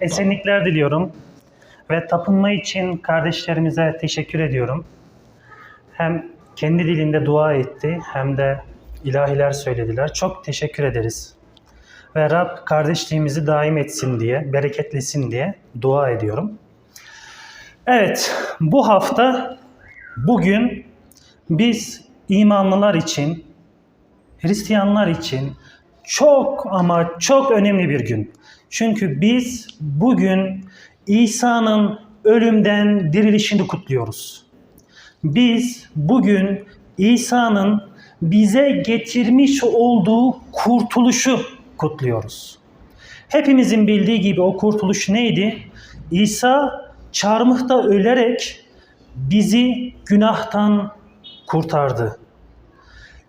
esenlikler diliyorum. Ve tapınma için kardeşlerimize teşekkür ediyorum. Hem kendi dilinde dua etti hem de ilahiler söylediler. Çok teşekkür ederiz. Ve Rab kardeşliğimizi daim etsin diye, bereketlesin diye dua ediyorum. Evet, bu hafta bugün biz imanlılar için, Hristiyanlar için çok ama çok önemli bir gün. Çünkü biz bugün İsa'nın ölümden dirilişini kutluyoruz. Biz bugün İsa'nın bize getirmiş olduğu kurtuluşu kutluyoruz. Hepimizin bildiği gibi o kurtuluş neydi? İsa çarmıhta ölerek bizi günahtan kurtardı.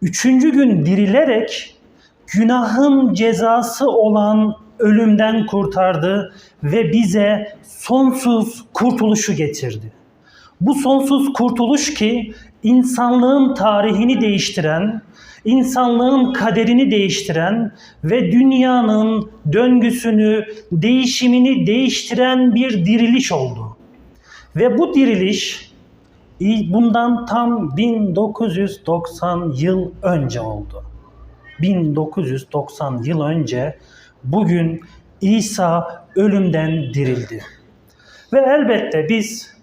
Üçüncü gün dirilerek günahın cezası olan ölümden kurtardı ve bize sonsuz kurtuluşu getirdi. Bu sonsuz kurtuluş ki insanlığın tarihini değiştiren, insanlığın kaderini değiştiren ve dünyanın döngüsünü, değişimini değiştiren bir diriliş oldu. Ve bu diriliş bundan tam 1990 yıl önce oldu. 1990 yıl önce bugün İsa ölümden dirildi. Ve elbette biz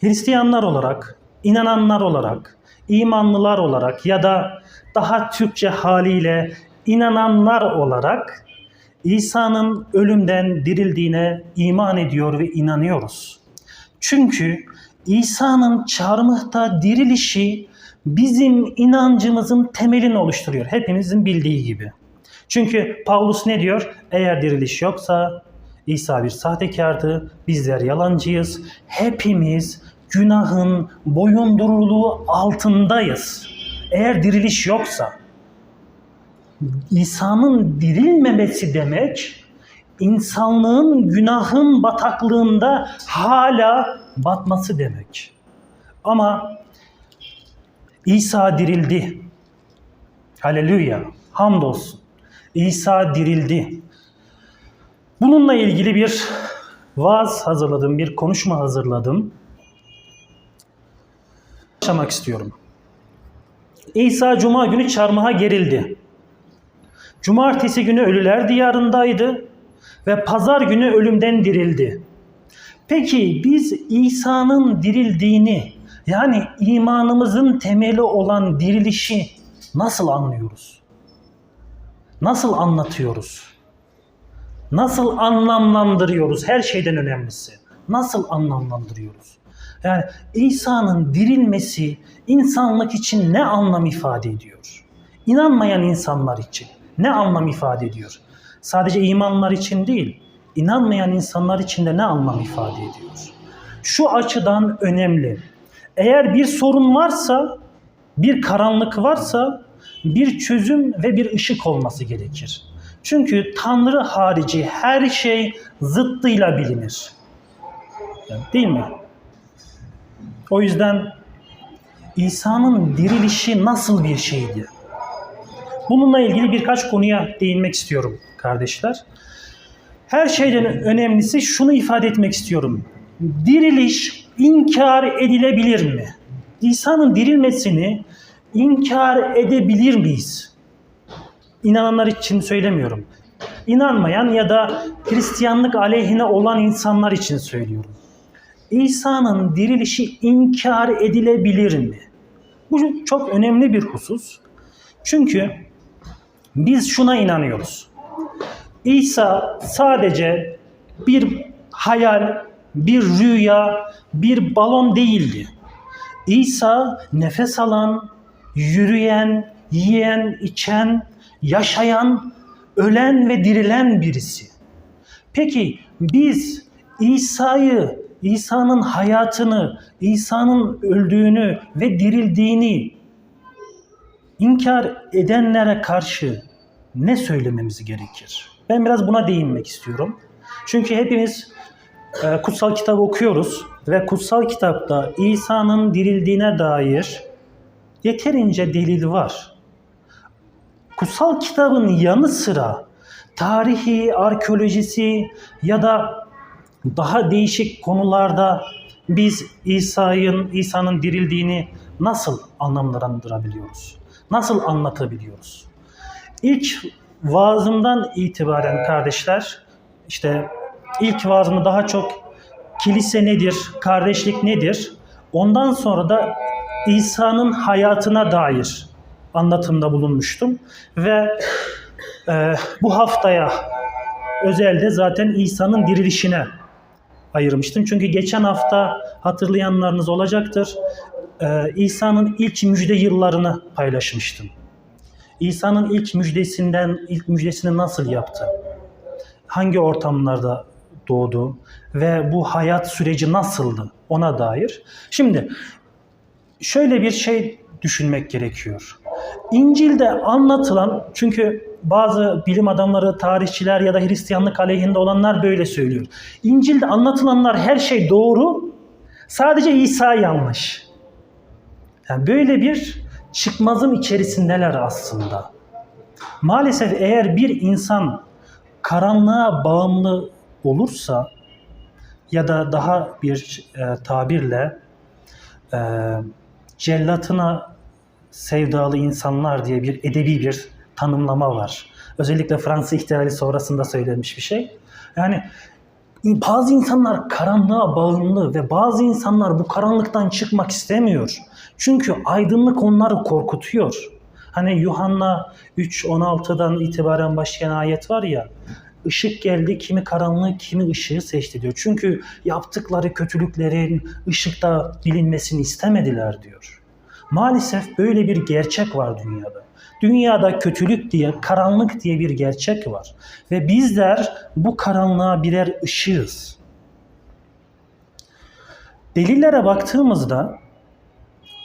Hristiyanlar olarak, inananlar olarak, imanlılar olarak ya da daha Türkçe haliyle inananlar olarak İsa'nın ölümden dirildiğine iman ediyor ve inanıyoruz. Çünkü İsa'nın çarmıhta dirilişi bizim inancımızın temelini oluşturuyor. Hepimizin bildiği gibi. Çünkü Paulus ne diyor? Eğer diriliş yoksa İsa bir sahtekardı, bizler yalancıyız. Hepimiz günahın boyunduruluğu altındayız. Eğer diriliş yoksa İsa'nın dirilmemesi demek insanlığın günahın bataklığında hala batması demek. Ama İsa dirildi. Haleluya. Hamdolsun. İsa dirildi. Bununla ilgili bir vaaz hazırladım, bir konuşma hazırladım. Başlamak istiyorum. İsa Cuma günü çarmıha gerildi. Cumartesi günü ölüler diyarındaydı ve pazar günü ölümden dirildi. Peki biz İsa'nın dirildiğini yani imanımızın temeli olan dirilişi nasıl anlıyoruz? Nasıl anlatıyoruz? Nasıl anlamlandırıyoruz? Her şeyden önemlisi. Nasıl anlamlandırıyoruz? Yani İsa'nın dirilmesi insanlık için ne anlam ifade ediyor? İnanmayan insanlar için ne anlam ifade ediyor? Sadece imanlar için değil, inanmayan insanlar için de ne anlam ifade ediyor? Şu açıdan önemli. Eğer bir sorun varsa, bir karanlık varsa bir çözüm ve bir ışık olması gerekir. Çünkü Tanrı harici her şey zıttıyla bilinir. Değil mi? O yüzden İsa'nın dirilişi nasıl bir şeydi? Bununla ilgili birkaç konuya değinmek istiyorum kardeşler. Her şeyden önemlisi şunu ifade etmek istiyorum. Diriliş inkar edilebilir mi? İsa'nın dirilmesini inkar edebilir miyiz? İnananlar için söylemiyorum. İnanmayan ya da Hristiyanlık aleyhine olan insanlar için söylüyorum. İsa'nın dirilişi inkar edilebilir mi? Bu çok önemli bir husus. Çünkü biz şuna inanıyoruz. İsa sadece bir hayal, bir rüya, bir balon değildi. İsa nefes alan, yürüyen, yiyen, içen, yaşayan, ölen ve dirilen birisi. Peki biz İsa'yı, İsa'nın hayatını, İsa'nın öldüğünü ve dirildiğini inkar edenlere karşı ne söylememiz gerekir? Ben biraz buna değinmek istiyorum. Çünkü hepimiz e, kutsal kitabı okuyoruz ve kutsal kitapta İsa'nın dirildiğine dair yeterince delil var. Kutsal kitabın yanı sıra tarihi, arkeolojisi ya da daha değişik konularda biz İsa'nın İsa'nın dirildiğini nasıl anlamlandırabiliyoruz? Nasıl anlatabiliyoruz? İlk vaazımdan itibaren kardeşler işte ilk vaazımı daha çok kilise nedir, kardeşlik nedir? Ondan sonra da İsa'nın hayatına dair anlatımda bulunmuştum ve e, bu haftaya özelde zaten İsa'nın dirilişine ayırmıştım. Çünkü geçen hafta hatırlayanlarınız olacaktır. E, İsa'nın ilk müjde yıllarını paylaşmıştım. İsa'nın ilk müjdesinden, ilk müjdesini nasıl yaptı? Hangi ortamlarda doğdu ve bu hayat süreci nasıldı ona dair. Şimdi şöyle bir şey düşünmek gerekiyor. İncil'de anlatılan çünkü bazı bilim adamları, tarihçiler ya da Hristiyanlık aleyhinde olanlar böyle söylüyor. İncil'de anlatılanlar her şey doğru, sadece İsa yanlış. Yani böyle bir çıkmazın içerisindeler aslında. Maalesef eğer bir insan karanlığa bağımlı olursa ya da daha bir e, tabirle e, cellatına sevdalı insanlar diye bir edebi bir tanımlama var. Özellikle Fransız ihtilali sonrasında söylenmiş bir şey. Yani bazı insanlar karanlığa bağımlı ve bazı insanlar bu karanlıktan çıkmak istemiyor. Çünkü aydınlık onları korkutuyor. Hani Yuhanna 3.16'dan itibaren başlayan ayet var ya. Işık geldi, kimi karanlığı, kimi ışığı seçti diyor. Çünkü yaptıkları kötülüklerin ışıkta bilinmesini istemediler diyor. Maalesef böyle bir gerçek var dünyada. Dünyada kötülük diye, karanlık diye bir gerçek var. Ve bizler bu karanlığa birer ışığız. Delillere baktığımızda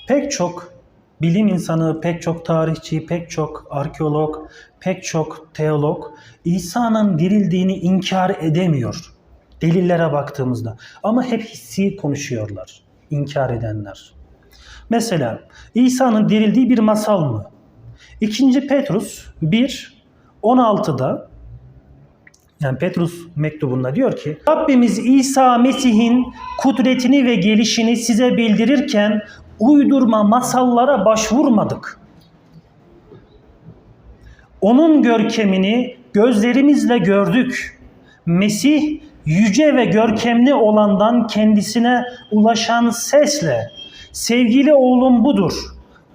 pek çok bilim insanı, pek çok tarihçi, pek çok arkeolog, pek çok teolog İsa'nın dirildiğini inkar edemiyor. Delillere baktığımızda. Ama hep hissi konuşuyorlar. inkar edenler. Mesela İsa'nın dirildiği bir masal mı? 2. Petrus 1 16'da yani Petrus mektubunda diyor ki Rabbimiz İsa Mesih'in kudretini ve gelişini size bildirirken uydurma masallara başvurmadık. Onun görkemini gözlerimizle gördük. Mesih yüce ve görkemli olandan kendisine ulaşan sesle sevgili oğlum budur.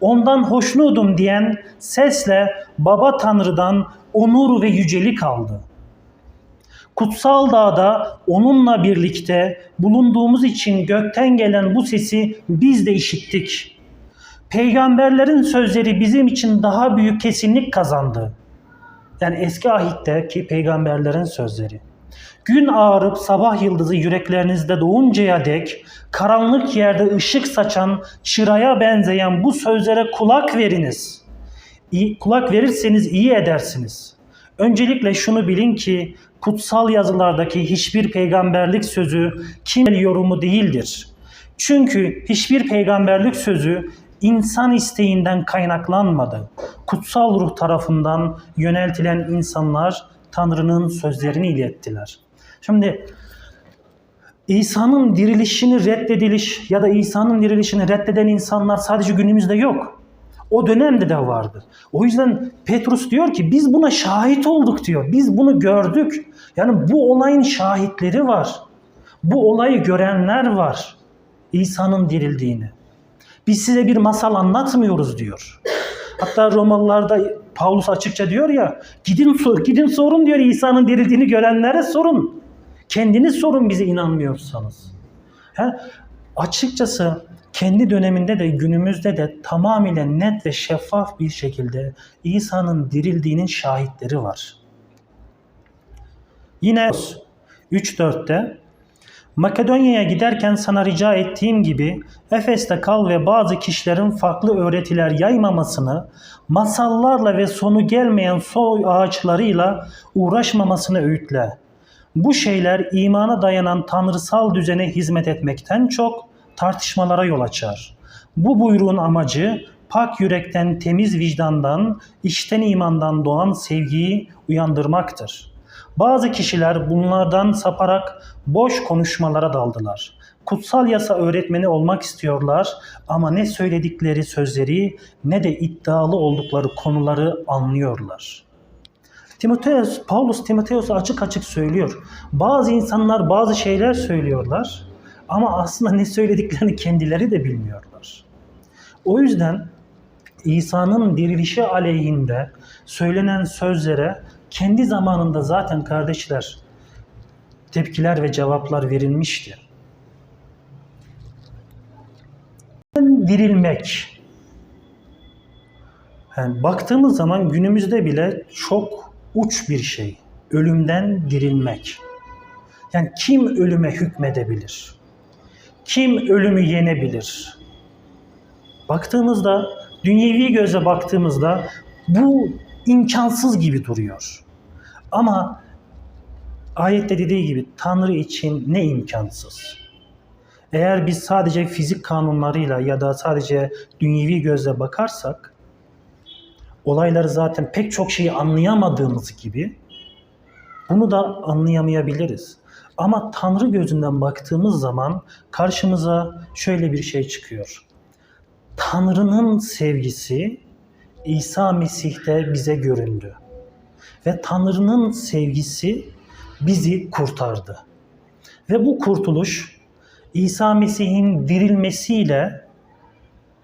Ondan hoşnudum diyen sesle Baba Tanrı'dan onur ve yücelik aldı. Kutsal dağda onunla birlikte bulunduğumuz için gökten gelen bu sesi biz de işittik. Peygamberlerin sözleri bizim için daha büyük kesinlik kazandı. Yani eski ahitteki peygamberlerin sözleri. Gün ağarıp sabah yıldızı yüreklerinizde doğuncaya dek karanlık yerde ışık saçan çıraya benzeyen bu sözlere kulak veriniz. İyi, kulak verirseniz iyi edersiniz. Öncelikle şunu bilin ki kutsal yazılardaki hiçbir peygamberlik sözü kim yorumu değildir. Çünkü hiçbir peygamberlik sözü insan isteğinden kaynaklanmadı. Kutsal ruh tarafından yöneltilen insanlar Tanrı'nın sözlerini ilettiler. Şimdi İsa'nın dirilişini reddediliş ya da İsa'nın dirilişini reddeden insanlar sadece günümüzde yok. O dönemde de vardı. O yüzden Petrus diyor ki biz buna şahit olduk diyor. Biz bunu gördük. Yani bu olayın şahitleri var. Bu olayı görenler var. İsa'nın dirildiğini. Biz size bir masal anlatmıyoruz diyor. Hatta Romalılarda Paulus açıkça diyor ya gidin sor, gidin sorun diyor İsa'nın dirildiğini görenlere sorun. Kendiniz sorun bize inanmıyorsanız. Yani açıkçası kendi döneminde de günümüzde de tamamıyla net ve şeffaf bir şekilde İsa'nın dirildiğinin şahitleri var. Yine 3.4'te Makedonya'ya giderken sana rica ettiğim gibi Efes'te kal ve bazı kişilerin farklı öğretiler yaymamasını, masallarla ve sonu gelmeyen soy ağaçlarıyla uğraşmamasını öğütle. Bu şeyler imana dayanan tanrısal düzene hizmet etmekten çok tartışmalara yol açar. Bu buyruğun amacı pak yürekten, temiz vicdandan, içten imandan doğan sevgiyi uyandırmaktır. Bazı kişiler bunlardan saparak boş konuşmalara daldılar. Kutsal yasa öğretmeni olmak istiyorlar ama ne söyledikleri sözleri ne de iddialı oldukları konuları anlıyorlar. Timoteus, Paulus Timoteus'a açık açık söylüyor. Bazı insanlar bazı şeyler söylüyorlar ama aslında ne söylediklerini kendileri de bilmiyorlar. O yüzden İsa'nın dirilişi aleyhinde söylenen sözlere kendi zamanında zaten kardeşler tepkiler ve cevaplar verilmişti. Dirilmek. Yani baktığımız zaman günümüzde bile çok uç bir şey. Ölümden dirilmek. Yani kim ölüme hükmedebilir? Kim ölümü yenebilir? Baktığımızda, dünyevi göze baktığımızda bu imkansız gibi duruyor. Ama ayette dediği gibi Tanrı için ne imkansız? Eğer biz sadece fizik kanunlarıyla ya da sadece dünyevi gözle bakarsak olayları zaten pek çok şeyi anlayamadığımız gibi bunu da anlayamayabiliriz. Ama Tanrı gözünden baktığımız zaman karşımıza şöyle bir şey çıkıyor. Tanrı'nın sevgisi İsa Mesih'te bize göründü. Ve Tanrı'nın sevgisi bizi kurtardı. Ve bu kurtuluş İsa Mesih'in dirilmesiyle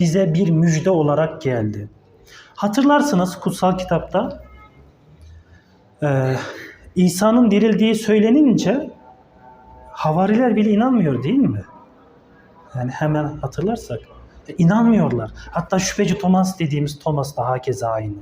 bize bir müjde olarak geldi. Hatırlarsınız kutsal kitapta e, İsa'nın dirildiği söylenince havariler bile inanmıyor değil mi? Yani hemen hatırlarsak inanmıyorlar. Hatta şüpheci Thomas dediğimiz Thomas da hakeza aynı.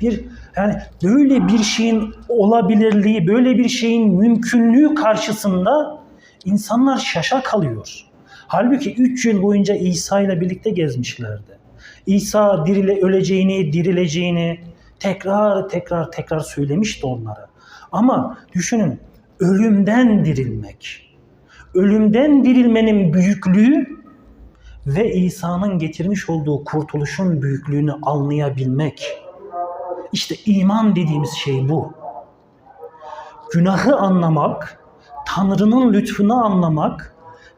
Bir yani böyle bir şeyin olabilirliği, böyle bir şeyin mümkünlüğü karşısında insanlar şaşa kalıyor. Halbuki 3 yıl boyunca İsa ile birlikte gezmişlerdi. İsa dirile öleceğini, dirileceğini tekrar tekrar tekrar söylemişti onlara. Ama düşünün ölümden dirilmek. Ölümden dirilmenin büyüklüğü ve İsa'nın getirmiş olduğu kurtuluşun büyüklüğünü anlayabilmek. İşte iman dediğimiz şey bu. Günahı anlamak, Tanrı'nın lütfunu anlamak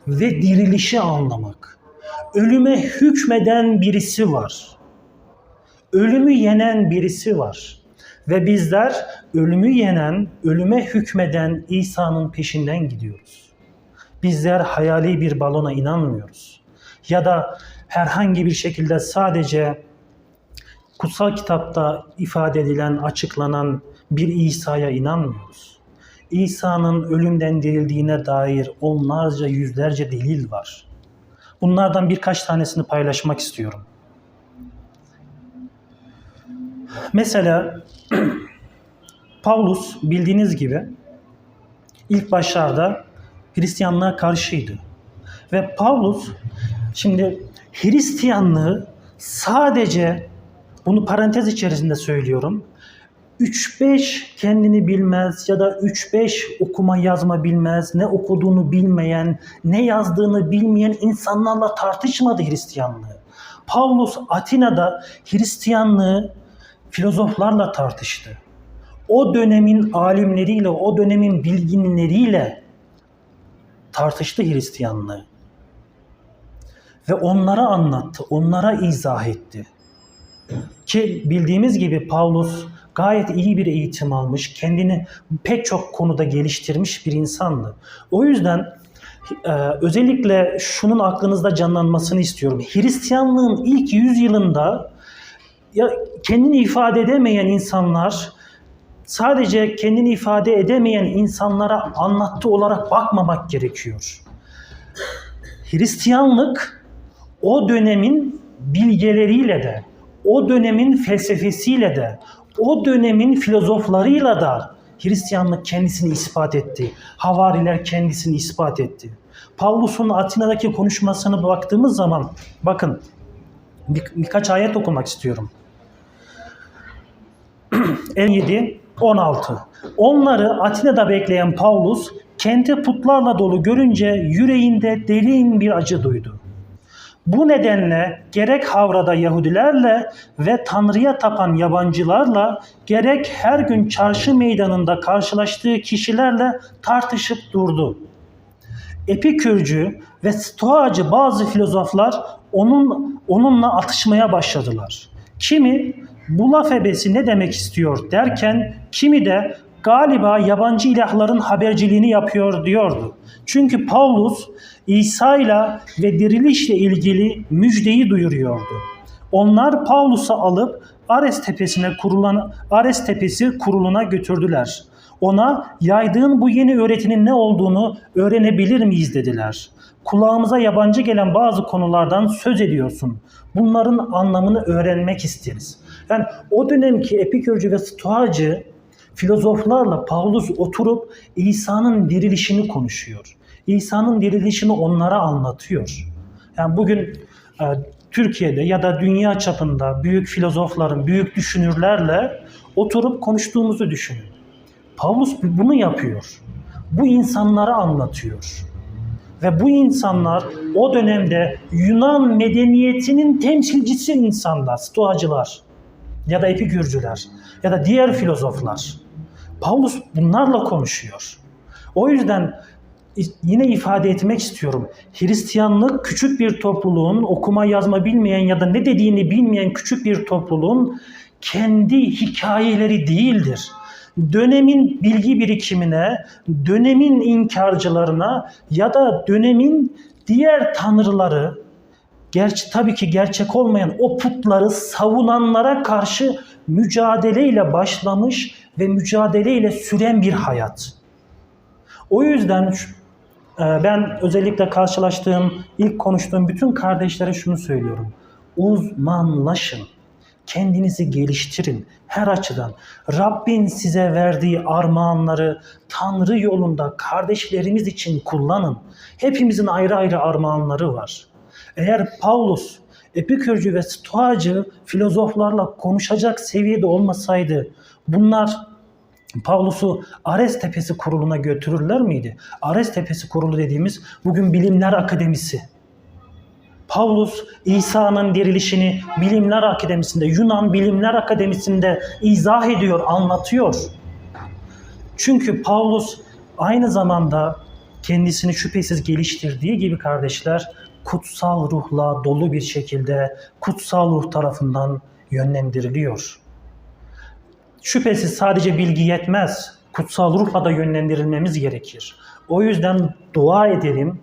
ve dirilişi anlamak. Ölüme hükmeden birisi var. Ölümü yenen birisi var. Ve bizler ölümü yenen, ölüme hükmeden İsa'nın peşinden gidiyoruz. Bizler hayali bir balona inanmıyoruz. Ya da herhangi bir şekilde sadece kutsal kitapta ifade edilen, açıklanan bir İsa'ya inanmıyoruz. İsa'nın ölümden dirildiğine dair onlarca, yüzlerce delil var. Bunlardan birkaç tanesini paylaşmak istiyorum. Mesela Paulus bildiğiniz gibi ilk başlarda Hristiyanlığa karşıydı. Ve Paulus şimdi Hristiyanlığı sadece bunu parantez içerisinde söylüyorum. 3-5 kendini bilmez ya da 3-5 okuma yazma bilmez, ne okuduğunu bilmeyen, ne yazdığını bilmeyen insanlarla tartışmadı Hristiyanlığı. Paulus Atina'da Hristiyanlığı filozoflarla tartıştı. O dönemin alimleriyle, o dönemin bilginleriyle tartıştı Hristiyanlığı. Ve onlara anlattı, onlara izah etti. Ki bildiğimiz gibi Paulus gayet iyi bir eğitim almış, kendini pek çok konuda geliştirmiş bir insandı. O yüzden e, özellikle şunun aklınızda canlanmasını istiyorum. Hristiyanlığın ilk yüzyılında ya kendini ifade edemeyen insanlar sadece kendini ifade edemeyen insanlara anlattı olarak bakmamak gerekiyor. Hristiyanlık o dönemin bilgeleriyle de, o dönemin felsefesiyle de, o dönemin filozoflarıyla da Hristiyanlık kendisini ispat etti. Havariler kendisini ispat etti. Pavlus'un Atina'daki konuşmasını baktığımız zaman bakın bir, birkaç ayet okumak istiyorum. 57 16. Onları Atina'da bekleyen Paulus kenti putlarla dolu görünce yüreğinde derin bir acı duydu. Bu nedenle gerek Havra'da Yahudilerle ve Tanrı'ya tapan yabancılarla gerek her gün çarşı meydanında karşılaştığı kişilerle tartışıp durdu. Epikürcü ve Stoacı bazı filozoflar onun onunla atışmaya başladılar. Kimi bu laf ebesi ne demek istiyor derken kimi de galiba yabancı ilahların haberciliğini yapıyor diyordu. Çünkü Paulus İsa ile ve dirilişle ilgili müjdeyi duyuruyordu. Onlar Paulus'u alıp Ares tepesine kurulan Ares tepesi kuruluna götürdüler. Ona yaydığın bu yeni öğretinin ne olduğunu öğrenebilir miyiz dediler. Kulağımıza yabancı gelen bazı konulardan söz ediyorsun. Bunların anlamını öğrenmek isteriz. Yani o dönemki Epikürcü ve Stoacı filozoflarla Paulus oturup İsa'nın dirilişini konuşuyor. İsa'nın dirilişini onlara anlatıyor. Yani bugün e, Türkiye'de ya da dünya çapında büyük filozofların, büyük düşünürlerle oturup konuştuğumuzu düşünün. Paulus bunu yapıyor. Bu insanlara anlatıyor. Ve bu insanlar o dönemde Yunan medeniyetinin temsilcisi insanlar, stoacılar ya da epikürcüler ya da diğer filozoflar. Paulus bunlarla konuşuyor. O yüzden yine ifade etmek istiyorum. Hristiyanlık küçük bir topluluğun okuma yazma bilmeyen ya da ne dediğini bilmeyen küçük bir topluluğun kendi hikayeleri değildir. Dönemin bilgi birikimine, dönemin inkarcılarına ya da dönemin diğer tanrıları, gerçi tabii ki gerçek olmayan o putları savunanlara karşı mücadeleyle başlamış ve mücadeleyle süren bir hayat. O yüzden e, ben özellikle karşılaştığım, ilk konuştuğum bütün kardeşlere şunu söylüyorum. Uzmanlaşın. Kendinizi geliştirin her açıdan. Rabbin size verdiği armağanları Tanrı yolunda kardeşlerimiz için kullanın. Hepimizin ayrı ayrı armağanları var. Eğer Paulus Epikürcü ve Stoacı filozoflarla konuşacak seviyede olmasaydı bunlar Paulus'u Ares Tepesi Kurulu'na götürürler miydi? Ares Tepesi Kurulu dediğimiz bugün Bilimler Akademisi. Paulus İsa'nın dirilişini Bilimler Akademisi'nde, Yunan Bilimler Akademisi'nde izah ediyor, anlatıyor. Çünkü Paulus aynı zamanda kendisini şüphesiz geliştirdiği gibi kardeşler kutsal ruhla dolu bir şekilde kutsal ruh tarafından yönlendiriliyor. Şüphesiz sadece bilgi yetmez. Kutsal ruhla da yönlendirilmemiz gerekir. O yüzden dua edelim.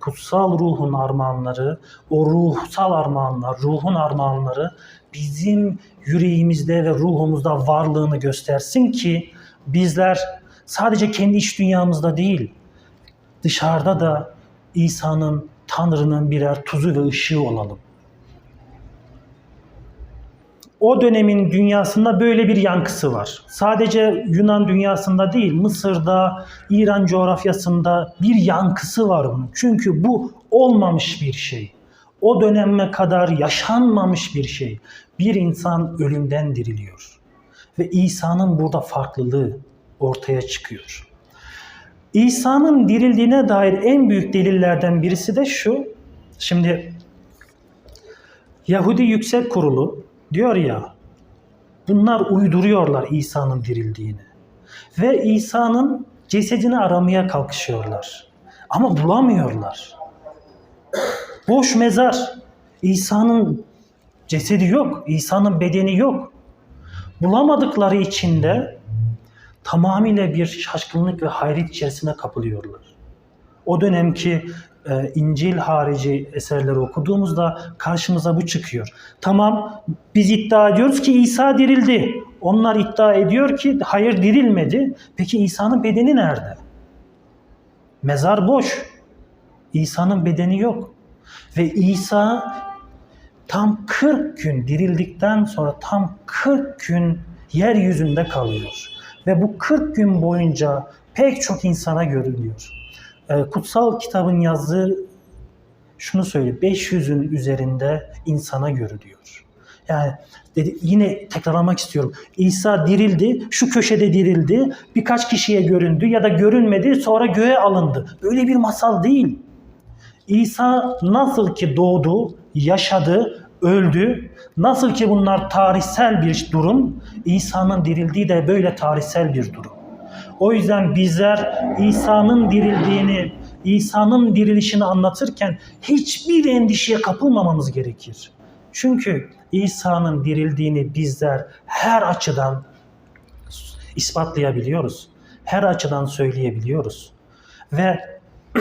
Kutsal ruhun armağanları, o ruhsal armağanlar, ruhun armağanları bizim yüreğimizde ve ruhumuzda varlığını göstersin ki bizler sadece kendi iç dünyamızda değil, dışarıda da İsa'nın, Tanrı'nın birer tuzu ve ışığı olalım. O dönemin dünyasında böyle bir yankısı var. Sadece Yunan dünyasında değil, Mısır'da, İran coğrafyasında bir yankısı var bunun. Çünkü bu olmamış bir şey. O döneme kadar yaşanmamış bir şey. Bir insan ölümden diriliyor. Ve İsa'nın burada farklılığı ortaya çıkıyor. İsa'nın dirildiğine dair en büyük delillerden birisi de şu. Şimdi Yahudi Yüksek Kurulu diyor ya bunlar uyduruyorlar İsa'nın dirildiğini. Ve İsa'nın cesedini aramaya kalkışıyorlar. Ama bulamıyorlar. Boş mezar. İsa'nın cesedi yok. İsa'nın bedeni yok. Bulamadıkları için de tamamıyla bir şaşkınlık ve hayret içerisine kapılıyorlar. O dönemki e, İncil harici eserleri okuduğumuzda karşımıza bu çıkıyor. Tamam biz iddia ediyoruz ki İsa dirildi. Onlar iddia ediyor ki hayır dirilmedi. Peki İsa'nın bedeni nerede? Mezar boş. İsa'nın bedeni yok. Ve İsa tam 40 gün dirildikten sonra tam 40 gün yeryüzünde kalıyor. Ve bu 40 gün boyunca pek çok insana görülüyor. Ee, kutsal kitabın yazdığı şunu söylüyor. 500'ün üzerinde insana görülüyor. Yani dedi, yine tekrarlamak istiyorum. İsa dirildi, şu köşede dirildi, birkaç kişiye göründü ya da görünmedi, sonra göğe alındı. Böyle bir masal değil. İsa nasıl ki doğdu, yaşadı, öldü, nasıl ki bunlar tarihsel bir durum, İsa'nın dirildiği de böyle tarihsel bir durum. O yüzden bizler İsa'nın dirildiğini, İsa'nın dirilişini anlatırken hiçbir endişeye kapılmamamız gerekir. Çünkü İsa'nın dirildiğini bizler her açıdan ispatlayabiliyoruz. Her açıdan söyleyebiliyoruz. Ve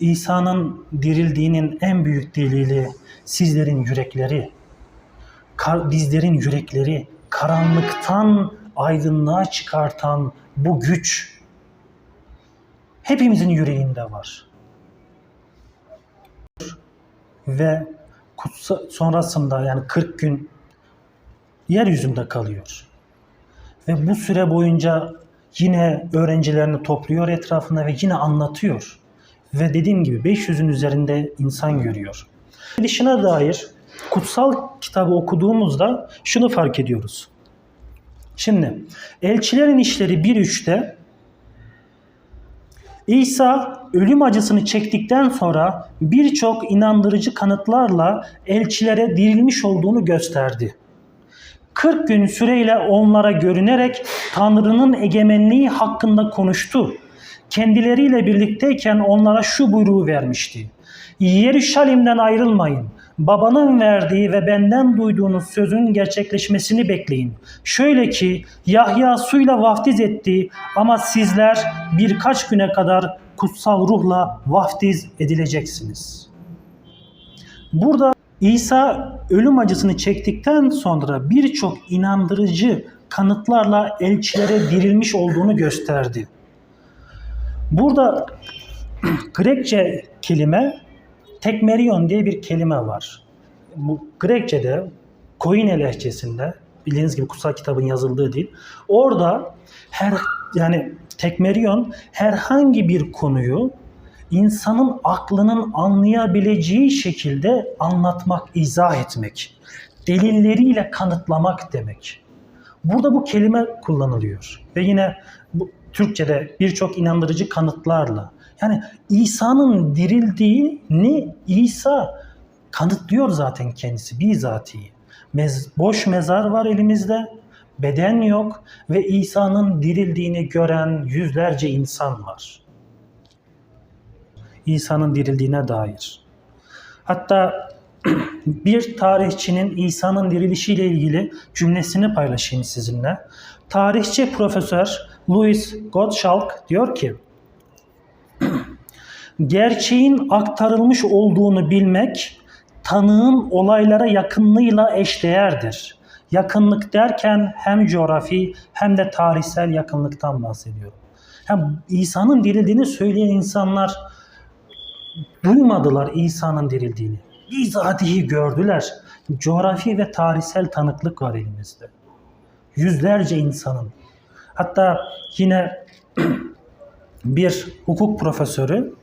İsa'nın dirildiğinin en büyük delili sizlerin yürekleri, bizlerin yürekleri, karanlıktan aydınlığa çıkartan bu güç hepimizin yüreğinde var. Ve kutsa, sonrasında yani 40 gün yeryüzünde kalıyor. Ve bu süre boyunca yine öğrencilerini topluyor etrafına ve yine anlatıyor. Ve dediğim gibi 500'ün üzerinde insan görüyor. Dişine dair kutsal kitabı okuduğumuzda şunu fark ediyoruz. Şimdi elçilerin işleri 1.3'te İsa ölüm acısını çektikten sonra birçok inandırıcı kanıtlarla elçilere dirilmiş olduğunu gösterdi. 40 gün süreyle onlara görünerek Tanrı'nın egemenliği hakkında konuştu. Kendileriyle birlikteyken onlara şu buyruğu vermişti. Yeruşalim'den ayrılmayın. Babanın verdiği ve benden duyduğunuz sözün gerçekleşmesini bekleyin. Şöyle ki Yahya suyla vaftiz etti ama sizler birkaç güne kadar kutsal ruhla vaftiz edileceksiniz. Burada İsa ölüm acısını çektikten sonra birçok inandırıcı kanıtlarla elçilere dirilmiş olduğunu gösterdi. Burada Grekçe kelime tekmerion diye bir kelime var. Bu Grekçe'de Koine lehçesinde bildiğiniz gibi kutsal kitabın yazıldığı dil. Orada her yani tekmerion herhangi bir konuyu insanın aklının anlayabileceği şekilde anlatmak, izah etmek, delilleriyle kanıtlamak demek. Burada bu kelime kullanılıyor ve yine bu Türkçe'de birçok inandırıcı kanıtlarla. Yani İsa'nın dirildiğini İsa kanıtlıyor zaten kendisi bizatihi. Mez, boş mezar var elimizde, beden yok ve İsa'nın dirildiğini gören yüzlerce insan var. İsa'nın dirildiğine dair. Hatta bir tarihçinin İsa'nın dirilişiyle ilgili cümlesini paylaşayım sizinle. Tarihçi Profesör Louis Gottschalk diyor ki, gerçeğin aktarılmış olduğunu bilmek, tanığın olaylara yakınlığıyla eşdeğerdir. Yakınlık derken hem coğrafi hem de tarihsel yakınlıktan bahsediyorum. Hem İsa'nın dirildiğini söyleyen insanlar duymadılar İsa'nın dirildiğini. Bizatihi gördüler. Coğrafi ve tarihsel tanıklık var elimizde. Yüzlerce insanın. Hatta yine bir hukuk profesörü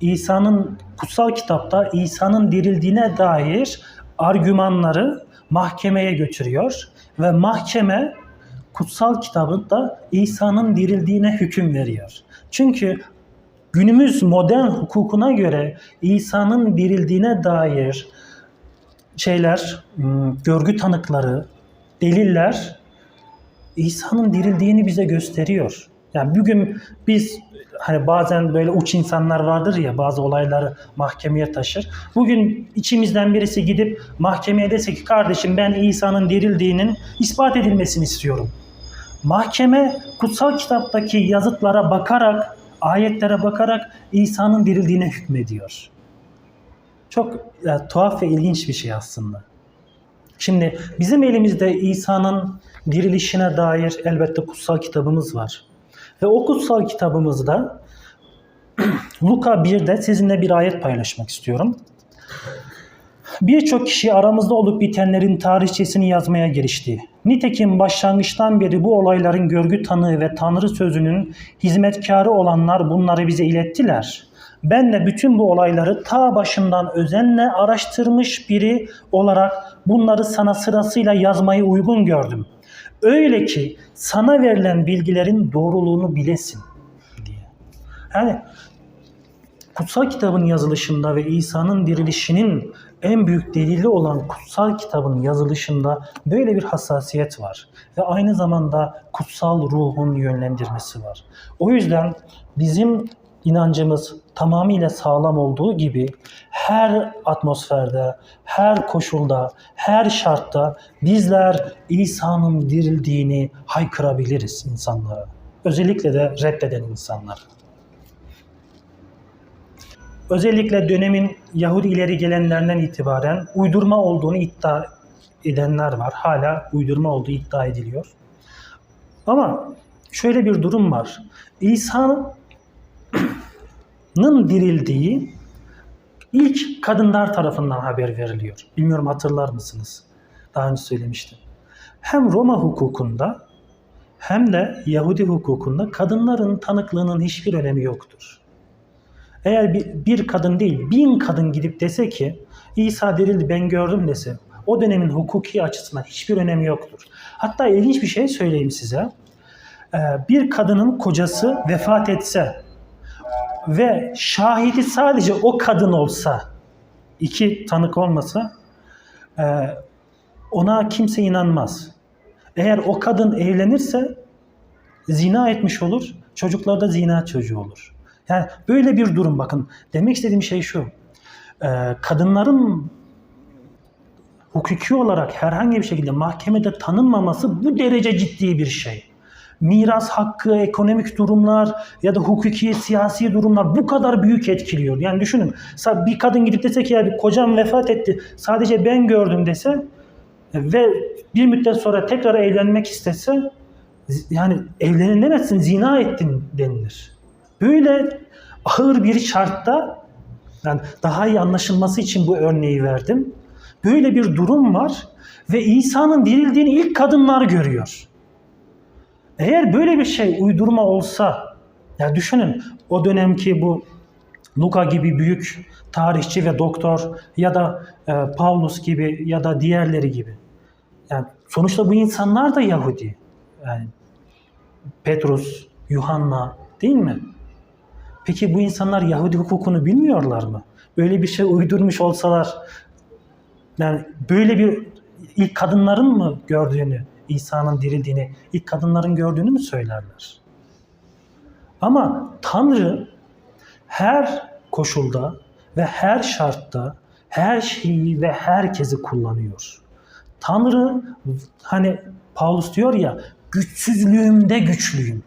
İsa'nın kutsal kitapta İsa'nın dirildiğine dair argümanları mahkemeye götürüyor ve mahkeme kutsal kitabında İsa'nın dirildiğine hüküm veriyor. Çünkü günümüz modern hukukuna göre İsa'nın dirildiğine dair şeyler, ım, görgü tanıkları, deliller İsa'nın dirildiğini bize gösteriyor. Yani bugün biz hani bazen böyle uç insanlar vardır ya bazı olayları mahkemeye taşır. Bugün içimizden birisi gidip mahkemeye dese ki kardeşim ben İsa'nın dirildiğinin ispat edilmesini istiyorum. Mahkeme kutsal kitaptaki yazıtlara bakarak, ayetlere bakarak İsa'nın dirildiğine hükmediyor. Çok e, tuhaf ve ilginç bir şey aslında. Şimdi bizim elimizde İsa'nın dirilişine dair elbette kutsal kitabımız var. Ve o kutsal kitabımızda Luka 1'de sizinle bir ayet paylaşmak istiyorum. Birçok kişi aramızda olup bitenlerin tarihçesini yazmaya girişti. Nitekim başlangıçtan beri bu olayların görgü tanığı ve Tanrı sözünün hizmetkarı olanlar bunları bize ilettiler. Ben de bütün bu olayları ta başından özenle araştırmış biri olarak bunları sana sırasıyla yazmayı uygun gördüm. Öyle ki sana verilen bilgilerin doğruluğunu bilesin diye. Yani kutsal kitabın yazılışında ve İsa'nın dirilişinin en büyük delili olan kutsal kitabın yazılışında böyle bir hassasiyet var. Ve aynı zamanda kutsal ruhun yönlendirmesi var. O yüzden bizim inancımız tamamıyla sağlam olduğu gibi her atmosferde, her koşulda, her şartta bizler İsa'nın dirildiğini haykırabiliriz insanlara. Özellikle de reddeden insanlara. Özellikle dönemin Yahudi ileri gelenlerinden itibaren uydurma olduğunu iddia edenler var. Hala uydurma olduğu iddia ediliyor. Ama şöyle bir durum var. İsa'nın dirildiği ilk kadınlar tarafından haber veriliyor. Bilmiyorum hatırlar mısınız? Daha önce söylemiştim. Hem Roma hukukunda hem de Yahudi hukukunda kadınların tanıklığının hiçbir önemi yoktur. Eğer bir, bir kadın değil bin kadın gidip dese ki İsa dirildi ben gördüm dese o dönemin hukuki açısından hiçbir önemi yoktur. Hatta ilginç bir şey söyleyeyim size. Ee, Bir kadının kocası vefat etse ve şahidi sadece o kadın olsa, iki tanık olmasa e, ona kimse inanmaz. Eğer o kadın evlenirse zina etmiş olur, çocuklar da zina çocuğu olur. Yani böyle bir durum bakın. Demek istediğim şey şu. e, Kadınların hukuki olarak herhangi bir şekilde mahkemede tanınmaması bu derece ciddi bir şey. Miras hakkı, ekonomik durumlar ya da hukuki, siyasi durumlar bu kadar büyük etkiliyor. Yani düşünün bir kadın gidip dese ki ya kocam vefat etti sadece ben gördüm dese ve bir müddet sonra tekrar evlenmek istese yani evlenilemezsin zina ettin denilir. Böyle ağır bir şartta yani daha iyi anlaşılması için bu örneği verdim. Böyle bir durum var ve İsa'nın dirildiğini ilk kadınlar görüyor. Eğer böyle bir şey uydurma olsa, ya düşünün o dönemki bu Luka gibi büyük tarihçi ve doktor ya da e, Paulus gibi ya da diğerleri gibi. Yani sonuçta bu insanlar da Yahudi. Yani Petrus, Yuhanna değil mi? Peki bu insanlar Yahudi hukukunu bilmiyorlar mı? Böyle bir şey uydurmuş olsalar yani böyle bir ilk kadınların mı gördüğünü, İsa'nın dirildiğini ilk kadınların gördüğünü mü söylerler? Ama Tanrı her koşulda ve her şartta her şeyi ve herkesi kullanıyor. Tanrı hani Paulus diyor ya güçsüzlüğümde güçlüyüm.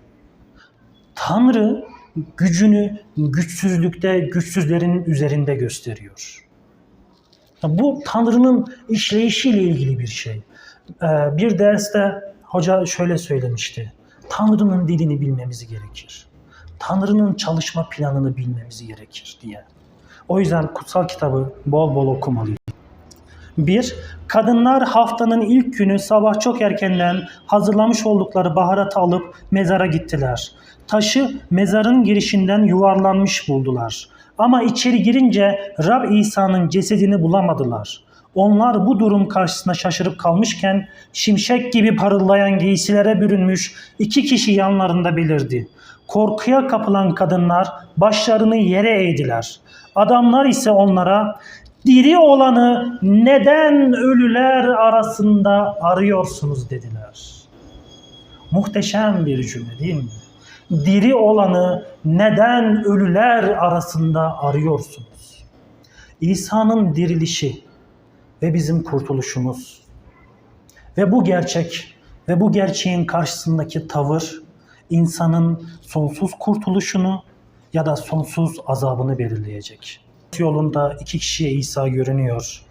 Tanrı gücünü güçsüzlükte güçsüzlerin üzerinde gösteriyor. Bu Tanrı'nın işleyişiyle ilgili bir şey. Ee, Bir derste hoca şöyle söylemişti. Tanrı'nın dilini bilmemiz gerekir. Tanrı'nın çalışma planını bilmemiz gerekir diye. O yüzden kutsal kitabı bol bol okumalıyız. 1. Kadınlar haftanın ilk günü sabah çok erkenden hazırlamış oldukları baharatı alıp mezara gittiler. Taşı mezarın girişinden yuvarlanmış buldular. Ama içeri girince Rab İsa'nın cesedini bulamadılar. Onlar bu durum karşısında şaşırıp kalmışken şimşek gibi parıldayan giysilere bürünmüş iki kişi yanlarında belirdi. Korkuya kapılan kadınlar başlarını yere eğdiler. Adamlar ise onlara diri olanı neden ölüler arasında arıyorsunuz dediler. Muhteşem bir cümle değil mi? Diri olanı neden ölüler arasında arıyorsunuz? İsa'nın dirilişi ve bizim kurtuluşumuz ve bu gerçek ve bu gerçeğin karşısındaki tavır insanın sonsuz kurtuluşunu ya da sonsuz azabını belirleyecek. Yolunda iki kişiye İsa görünüyor.